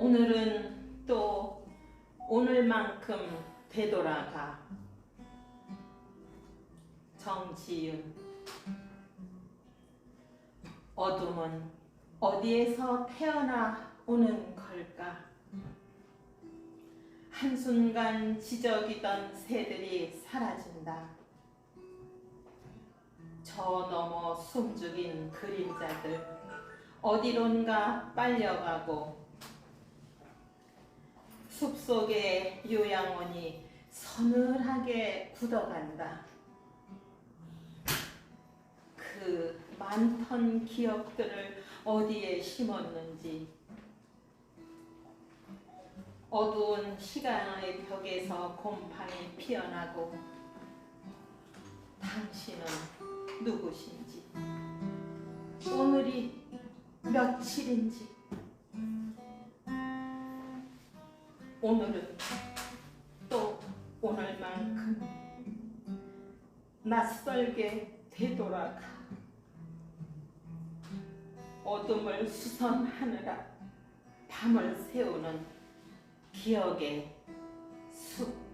오늘은 또 오늘만큼 되돌아가. 정지윤. 어둠은 어디에서 태어나 오는 걸까? 한순간 지저귀던 새들이 사라진다. 저 너머 숨죽인 그림자들 어디론가 빨려가고 숲속의 요양원이 서늘하게 굳어간다. 그 많던 기억들을 어디에 심었는지. 어두운 시간의 벽에서 곰팡이 피어나고 당신은 누구신지. 오늘이 며칠인지 오늘은 또 오늘만큼 낯설게 되돌아가 어둠을 수선하느라 밤을 새우는 기억의 숲